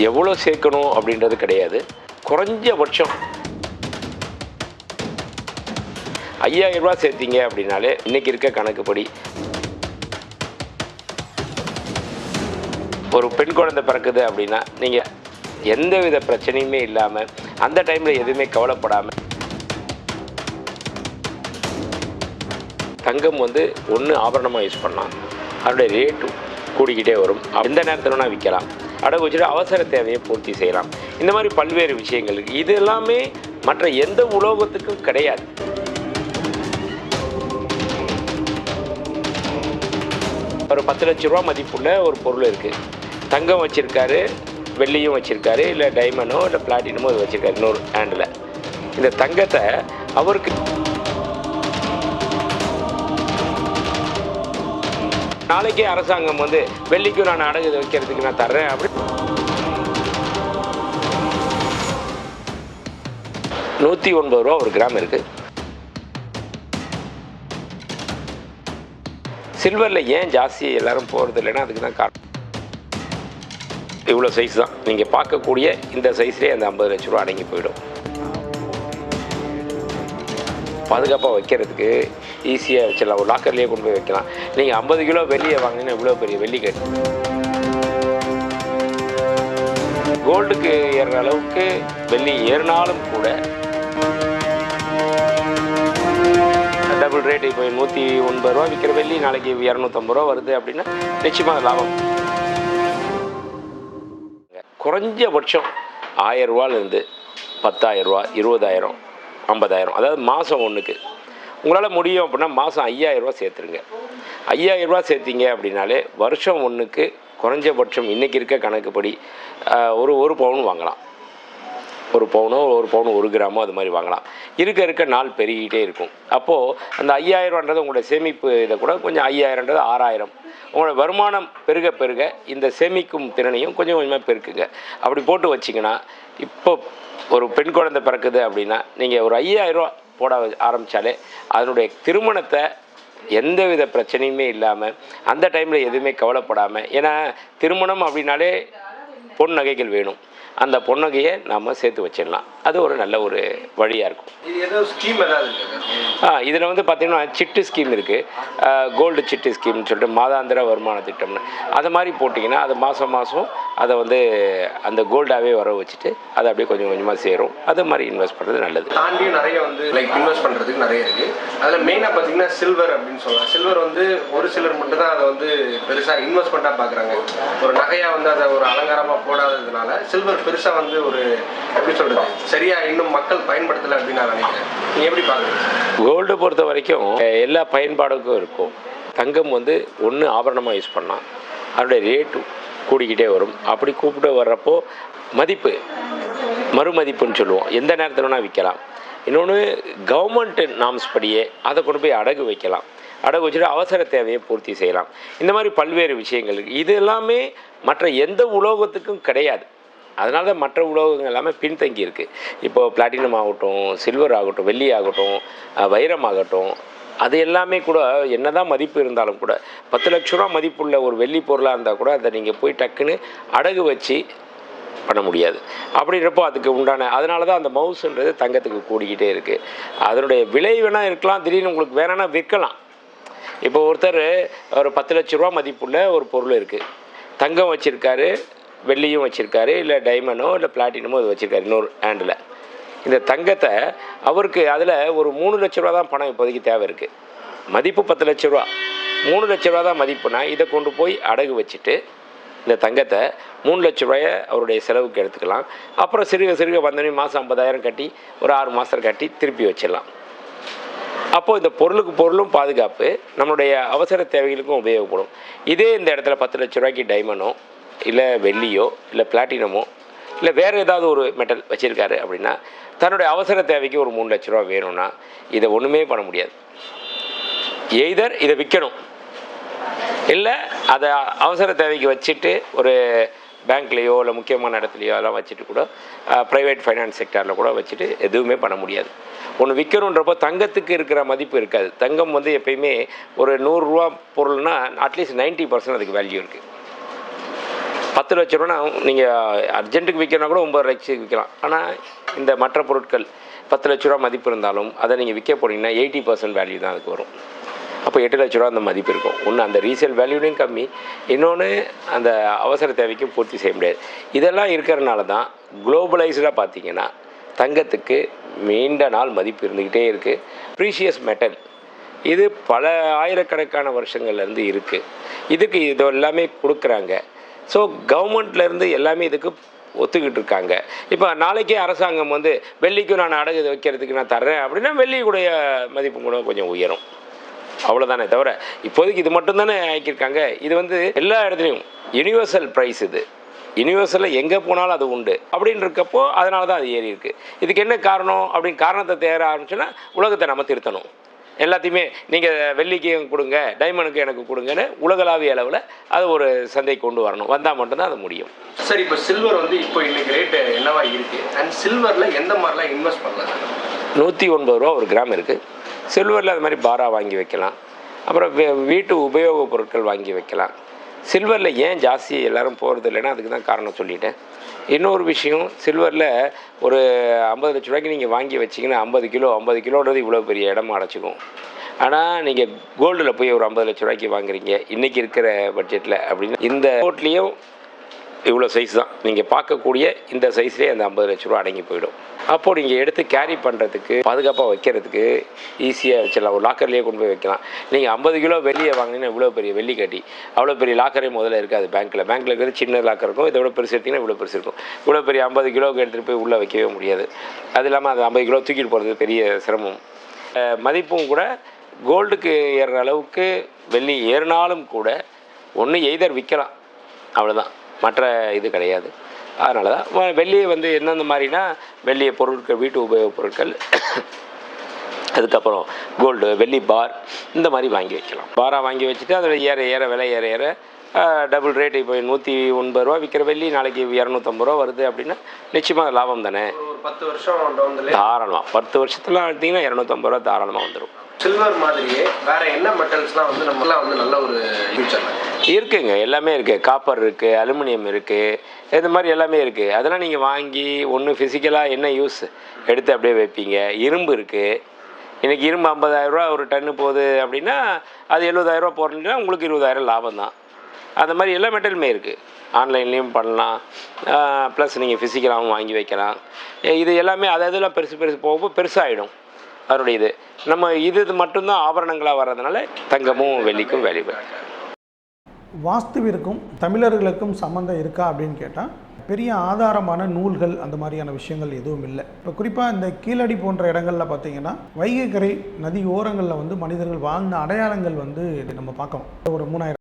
எவ்வளோ சேர்க்கணும் அப்படின்றது கிடையாது. குறைஞ்சபட்சம் ஐயாயிரம் ரூபா சேர்த்தீங்க அப்படின்னாலே இன்னைக்கு இருக்க கணக்குப்படி ஒரு பெண் குழந்தை பிறக்குது அப்படின்னா நீங்கள் எந்த வித பிரச்சனையுமே இல்லாமல் அந்த டைமில் எதுவுமே கவலைப்படாமல் தங்கம் வந்து ஒன்று ஆபரணமாக யூஸ் பண்ணலாம். அதோடைய ரேட்டு கூடிக்கிட்டே வரும். எந்த நேரத்தில் வேணால் விற்கலாம் அடகு வச்சுட்டு அவசர தேவையை பூர்த்தி செய்யலாம். இந்த மாதிரி பல்வேறு விஷயங்கள் இருக்குது இது எல்லாமே மற்ற எந்த உலோகத்துக்கும் கிடையாது. ஒரு பத்து லட்ச ரூபா மதிப்புள்ள ஒரு பொருள் இருக்குது தங்கம் வச்சுருக்காரு வெள்ளியும் வச்சுருக்காரு இல்லை டைமண்டோ இல்லை பிளாட்டினமோ இது வச்சுருக்காரு இன்னொரு ஹேண்டில் இந்த தங்கத்தை அவருக்கு நாளைக்கே அரசாங்கம் வந்து வெள்ளிக்கும் நான் அடகு வைக்கிறதுக்கு நான் தர்றேன். அப்படி நூற்றி ஒன்பது ரூபா ஒரு கிராம் இருக்குது சில்வரில் ஏன் ஜாஸ்தி எல்லாரும் போகிறது இல்லைன்னா அதுக்கு தான் காரணம். இவ்வளோ சைஸ் தான். நீங்கள் பார்க்கக்கூடிய இந்த சைஸ்லேயே அந்த ஐம்பது லட்ச ரூபா அடங்கி போயிடும். பாதுகாப்பாக வைக்கிறதுக்கு ஈஸியாக வச்சிடலாம். ஒரு லாக்கர்லேயே கொண்டு போய் வைக்கலாம். நீங்கள் ஐம்பது கிலோ வெள்ளியை வாங்கினீங்கன்னா இவ்வளோ பெரிய வெள்ளி கட்டு. கோல்டுக்கு ஏறுற அளவுக்கு வெள்ளி ஏறினாலும் கூட டபுள் ரேட் இப்போ நூற்றி ஒன்பது ரூபா விற்கிற வெள்ளி நாளைக்கு இரநூத்தம்பது ரூபா வருது அப்படின்னா நிச்சயமாக லாபம். குறைஞ்சபட்சம் ஆயிரம் ரூபாலேருந்து பத்தாயிரம் ரூபா இருபதாயிரம் ஐம்பதாயிரம். அதாவது மாதம் ஒன்றுக்கு உங்களால் முடியும் அப்படின்னா மாதம் ஐயாயிரம் ரூபா சேர்த்துருங்க. ஐயாயிரரூபா சேர்த்திங்க சேர்த்தீங்க அப்படின்னாலே வருஷம் ஒன்றுக்கு குறைஞ்சபட்சம் இன்றைக்கி இருக்க கணக்குப்படி ஒரு ஒரு பவுன் வாங்கலாம். ஒரு பவுனோ ஒரு பவுன் ஒரு கிராமோ அது மாதிரி வாங்கலாம். இருக்க இருக்க நாள் பெருகிட்டே இருக்கும். அப்போது அந்த ஐயாயிரம்ன்றது உங்களுடைய சேமிப்பு இதை கூட கொஞ்சம் ஐயாயிரம்ன்றது ஆறாயிரம். உங்களோட வருமானம் பெருக பெருக இந்த சேமிக்கும் திறனையும் கொஞ்சம் கொஞ்சமாக பெருக்குங்க. அப்படி போட்டு வச்சிங்கன்னா இப்போ ஒரு பெண் குழந்தை பிறக்குது அப்படின்னா நீங்கள் ஒரு ஐயாயிரரூவா போட ஆரம்பித்தாலே அதனுடைய திருமணத்தை எந்த வித பிரச்சனையுமே இல்லாமல் அந்த டைமில் எதுவுமே கவலைப்படாமல் ஏன்னா திருமணம் அப்படின்னாலே பொன் நகைகள் வேணும். அந்த பொன்னகையை நாம் சேர்த்து வச்சிடலாம். அது ஒரு நல்ல ஒரு வழியாக இருக்கும். இதில் வந்து பார்த்திங்கன்னா சிட்டு ஸ்கீம் இருக்குது கோல்டு சிட்டு ஸ்கீம்னு சொல்லிட்டு மாதாந்திர வருமான திட்டம்னு. அது மாதிரி போட்டிங்கன்னா அது மாதம் மாதம் அதை வந்து அந்த கோல்டாகவே வர வச்சுட்டு அதை அப்படியே கொஞ்சம் கொஞ்சமாக சேரும். அது மாதிரி இன்வெஸ்ட் பண்ணுறது நல்லது. தாண்டியும் நிறைய வந்து லைக் இன்வெஸ்ட் பண்ணுறதுக்கு நிறைய இருக்குது அதில் மெயினாக பார்த்தீங்கன்னா சில்வர் அப்படின்னு சொல்லலாம். சில்வர் வந்து ஒரு சிலர் மட்டும் தான் அதை வந்து பெருசாக இன்வெஸ்ட் பண்ணா பார்க்குறாங்க. ஒரு நகையாக வந்து அதை ஒரு அலங்காரமாக போடாததுனால சில்வர் பெருசாக வந்து ஒரு எப்படி சொல்கிறது சரியாக இன்னும் மக்கள் பயன்படுத்தலை அப்படின்னு நான் நினைக்கிறேன். நீங்கள் எப்படி பார்க்குறீங்க? கோல்டு பொறுத்த வரைக்கும் எல்லா பயன்பாடுக்கும் இருக்கும். தங்கம் வந்து ஒன்று ஆபரணமாக யூஸ் பண்ணலாம். அதோடைய ரேட்டு கூடிக்கிட்டே வரும். அப்படி கூப்பிட்டு வர்றப்போ மதிப்பு மறுமதிப்புன்னு சொல்லுவோம். எந்த நேரத்தில் வேணால் விற்கலாம் இன்னொன்று கவர்மெண்ட் நாம்ஸ் படியே அதை கொண்டு போய் அடகு வைக்கலாம். அடகு வச்சுட்டு அவசர தேவையை பூர்த்தி செய்யலாம். இந்த மாதிரி பல்வேறு விஷயங்கள் இது எல்லாமே மற்ற எந்த உலோகத்துக்கும் கிடையாது. அதனால தான் மற்ற உலோகங்கள் எல்லாமே பின்தங்கி இருக்குது இப்போ பிளாட்டினம் ஆகட்டும் சில்வர் ஆகட்டும் வெள்ளி ஆகட்டும் வைரம் ஆகட்டும் அது எல்லாமே கூட என்னதான் மதிப்பு இருந்தாலும் கூட பத்து லட்ச ரூபா மதிப்புள்ள ஒரு வெள்ளி பொருளாக இருந்தால் கூட அதை நீங்கள் போய் டக்குன்னு அடகு வச்சு பண்ண முடியாது. அப்படின்றப்போ அதுக்கு உண்டான அதனால தான் அந்த மவுஸுன்றது தங்கத்துக்கு கூடிக்கிட்டே இருக்குது அதனுடைய விலை வேணால் இருக்கலாம் திடீர்னு உங்களுக்கு வேணும்னா விற்கலாம். இப்போ ஒருத்தர் ஒரு பத்து லட்ச ரூபா மதிப்புள்ள ஒரு பொருள் இருக்குது தங்கம் வச்சுருக்காரு வெள்ளியும் வச்சுருக்காரு இல்லை டைமண்டோ இல்லை பிளாட்டினமோ இது வச்சுருக்காரு இன்னொரு ஹேண்டில் இந்த தங்கத்தை அவருக்கு அதில் ஒரு மூணு லட்ச ரூபா தான் பணம் இப்போதைக்கு தேவை இருக்குது மதிப்பு பத்து லட்ச ரூபா. மூணு லட்ச ரூபா தான் மதிப்புனா இதை கொண்டு போய் அடகு வச்சுட்டு இந்த தங்கத்தை மூணு லட்ச ரூபாய அவருடைய செலவுக்கு எடுத்துக்கலாம். அப்புறம் சிறுக சிறுக வந்தோடனே மாதம் ஐம்பதாயிரம் கட்டி ஒரு ஆறு மாதம் கட்டி திருப்பி வச்சிடலாம். அப்போது இந்த பொருளுக்கு பொருளும் பாதுகாப்பு நம்மளுடைய அவசர தேவைகளுக்கும் உபயோகப்படும். இதே இந்த இடத்துல பத்து லட்ச ரூபாய்க்கு டைமண்டும் இல்லை வெள்ளியோ இல்லை பிளாட்டினமோ இல்லை வேறு ஏதாவது ஒரு மெட்டல் வச்சுருக்காரு அப்படின்னா தன்னுடைய அவசர தேவைக்கு ஒரு மூணு லட்ச ரூபா வேணும்னா இதை ஒன்றுமே பண்ண முடியாது. எய்தர் இதை விற்கணும் இல்லை அதை அவசர தேவைக்கு வச்சுட்டு ஒரு பேங்க்லேயோ இல்லை முக்கியமான இடத்துலையோ அதெல்லாம் வச்சுட்டு கூட ப்ரைவேட் ஃபைனான்ஸ் செக்டாரில் கூட வச்சுட்டு எதுவுமே பண்ண முடியாது. ஒன்று விற்கணுன்றப்போ தங்கத்துக்கு இருக்கிற மதிப்பு இருக்காது. தங்கம் வந்து எப்பயுமே ஒரு நூறுரூவா பொருள்னால் அட்லீஸ்ட் 90% பர்சன்ட் அதுக்கு வேல்யூ இருக்குது பத்து லட்ச ரூபானா நீங்கள் அர்ஜென்ட்டுக்கு விற்கிறனா கூட ஒம்பது லட்சத்துக்கு விற்கலாம். ஆனால் இந்த மற்ற பொருட்கள் பத்து லட்ச ரூபா மதிப்பு இருந்தாலும் அதை நீங்கள் விற்க போனீங்கன்னா எயிட்டி பர்சன்ட் வேல்யூ தான் அதுக்கு வரும். அப்போ எட்டு லட்ச ரூபா அந்த மதிப்பு இருக்கும். ஒன்று அந்த ரீசேல் வேல்யூலையும் கம்மி. இன்னொன்று அந்த அவசர தேவைக்கும் பூர்த்தி செய்ய முடியாது. இதெல்லாம் இருக்கிறனால தான் குளோபலைஸ்டாக பார்த்தீங்கன்னா தங்கத்துக்கு நீண்ட நாள் மதிப்பு இருந்துக்கிட்டே இருக்குது ப்ரீஷியஸ் மெட்டல் இது பல ஆயிரக்கணக்கான வருஷங்கள்லேருந்து இருக்குது இதுக்கு இது எல்லாமே கொடுக்குறாங்க. ஸோ கவர்மெண்ட்லேருந்து எல்லாமே இதுக்கு ஒத்துக்கிட்டு இருக்காங்க இப்போ நாளைக்கே அரசாங்கம் வந்து வெள்ளிக்கும் நான் அடகு வைக்கிறதுக்கு நான் தர்றேன் அப்படின்னா வெள்ளியுடைய மதிப்பு கூட கொஞ்சம் உயரும். அவ்வளோதானே தவிர இப்போதைக்கு இது மட்டும்தானே ஆக்கியிருக்காங்க. இது வந்து எல்லா இடத்துலையும் யுனிவர்சல் ப்ரைஸ் இது. யுனிவர்சலில் எங்கே போனாலும் அது உண்டு. அப்படின்னு இருக்கப்போ அதனால தான் அது ஏறி இருக்குது இதுக்கு என்ன காரணம்? அப்படின்னு காரணத்தை தேர ஆரம்பிச்சோன்னா உலகத்தை நம்ம திருத்தணும். எல்லாத்தையுமே நீங்கள் வெள்ளிக்கு கொடுங்க டைமண்டுக்கு எனக்கு கொடுங்கன்னு உலகளாவிய அளவில் அது ஒரு சந்தை கொண்டு வரணும். வந்தால் மட்டும்தான் அது முடியும். சார் இப்போ சில்வர் வந்து இப்போ இன்னைக்கு ரேட் என்னவா இருக்கு? அண்ட் சில்வர்ல எந்த மாதிரிலாம் இன்வெஸ்ட் பண்ணலாம்? நூற்றி ஒன்பது ரூபா ஒரு கிராம் இருக்குது சில்வரில் அது மாதிரி பாரா வாங்கி வைக்கலாம். அப்புறம் வீட்டு உபயோகப் பொருட்கள் வாங்கி வைக்கலாம். சில்வரில் ஏன் ஜாஸ்தி எல்லோரும் போகிறது இல்லைன்னா அதுக்கு தான் காரணம் சொல்லிட்டேன். இன்னொரு விஷயம் சில்வரில் ஒரு ஐம்பது லட்ச ரூபாய்க்கு நீங்கள் வாங்கி வச்சிங்கன்னா ஐம்பது கிலோ ஐம்பது கிலோன்றது இவ்வளோ பெரிய இடமா அடைச்சிக்கும். ஆனால் நீங்கள் கோல்டில் போய் ஒரு ஐம்பது லட்ச ரூபாய்க்கு வாங்குறீங்க இன்றைக்கி இருக்கிற பட்ஜெட்டில் அப்படின்னு. இந்த கோட்லேயும் இவ்வளோ சைஸ் தான். நீங்கள் பார்க்கக்கூடிய இந்த சைஸ்லேயே அந்த ஐம்பது லட்ச ரூபா அடங்கி போயிடும். அப்போது நீங்கள் எடுத்து கேரி பண்ணுறதுக்கு பாதுகாப்பாக வைக்கிறதுக்கு ஈஸியாக வச்சிடலாம் ஒரு லாக்கர்லேயே கொண்டு போய் வைக்கலாம். நீங்கள் ஐம்பது கிலோ வெளியே வாங்கினீங்கன்னா இவ்வளோ பெரிய வெள்ளி கட்டி. அவ்வளோ பெரிய லாக்கரே முதல்ல இருக்காது பேங்க்கில் பேங்க்கில் இருக்கிறது சின்ன லாக்கர் இருக்கும். இதை விட பெருசு எடுத்திங்கன்னா இவ்வளோ பெருசு இருக்கும். இவ்வளோ பெரிய ஐம்பது கிலோவுக்கு எடுத்துகிட்டு போய் உள்ளே வைக்கவே முடியாது. அது இல்லாமல் அது ஐம்பது கிலோ தூக்கிட்டு போகிறது பெரிய சிரமம். மதிப்பும் கூட கோல்டுக்கு ஏறுற அளவுக்கு வெள்ளி ஏறினாலும் கூட ஒன்று எய்தர் விற்கலாம் அவ்வளோதான் மற்ற இது கிடையாது. அதனால தான் வெள்ளியை வந்து எந்தெந்த மாதிரினா வெள்ளிய பொருட்கள் வீட்டு உபயோகப் பொருட்கள் அதுக்கப்புறம் கோல்டு வெள்ளி பார் இந்த மாதிரி வாங்கி வைக்கலாம். பாராக வாங்கி வச்சுட்டு அதில் ஏற ஏற விலை ஏற ஏற டபுள் ரேட் இப்போ நூற்றி ஒன்பது ரூபா விற்கிற வெள்ளி நாளைக்கு இரநூத்தம்பது ரூபா வருது அப்படின்னா நிச்சயமாக லாபம் தானே? பத்து வருஷம் தாராளமாக பத்து வருஷத்துல எடுத்தீங்கன்னா இரநூத்தம்பது ரூபா தாராளமாக வந்துடும் சில்வர் மாதிரியே வேற என்ன மெட்டல்ஸ்லாம் வந்து நம்மளாம் வந்து நல்ல ஒரு ஃபியூச்சர்ல இருக்குங்க எல்லாமே இருக்குது காப்பர் இருக்குது அலுமினியம் இருக்குது இந்த மாதிரி எல்லாமே இருக்குது அதெல்லாம் நீங்கள் வாங்கி ஒன்று ஃபிசிக்கலாக என்ன யூஸ் எடுத்து அப்படியே வைப்பீங்க? இரும்பு இருக்குது இன்றைக்கி இரும்பு 50000 ரூபா ஒரு டன்னு போகுது அப்படின்னா அது 70000 ரூபா உங்களுக்கு இருபதாயிரம் லாபம் தான். அந்த மாதிரி எல்லா மெட்டலுமே இருக்குது ஆன்லைன்லேயும் பண்ணலாம். ப்ளஸ் நீங்கள் ஃபிசிக்கலாகவும் வாங்கி வைக்கலாம். இது எல்லாமே அதை இதெல்லாம் பெருசு பெருசு போகும்போது பெருசாகிடும் அதனுடைய இது. நம்ம இது இது மட்டும்தான் ஆபரணங்களாக வர்றதுனால தங்கமும் வெள்ளிக்கும் வேல்யூ வாஸ்துவிற்கும் தமிழர்களுக்கும் சம்மந்தம் இருக்கா அப்படின்னு கேட்டால் பெரிய ஆதாரமான நூல்கள் அந்த மாதிரியான விஷயங்கள் எதுவும் இல்லை. இப்போ குறிப்பாக இந்த கீழடி போன்ற இடங்களில் பார்த்தீங்கன்னா வைகைக்கரை நதி ஓரங்களில் வந்து மனிதர்கள் வாழ்ந்த அடையாளங்கள் வந்து நம்ம பார்க்கலாம் ஒரு மூணாயிரம்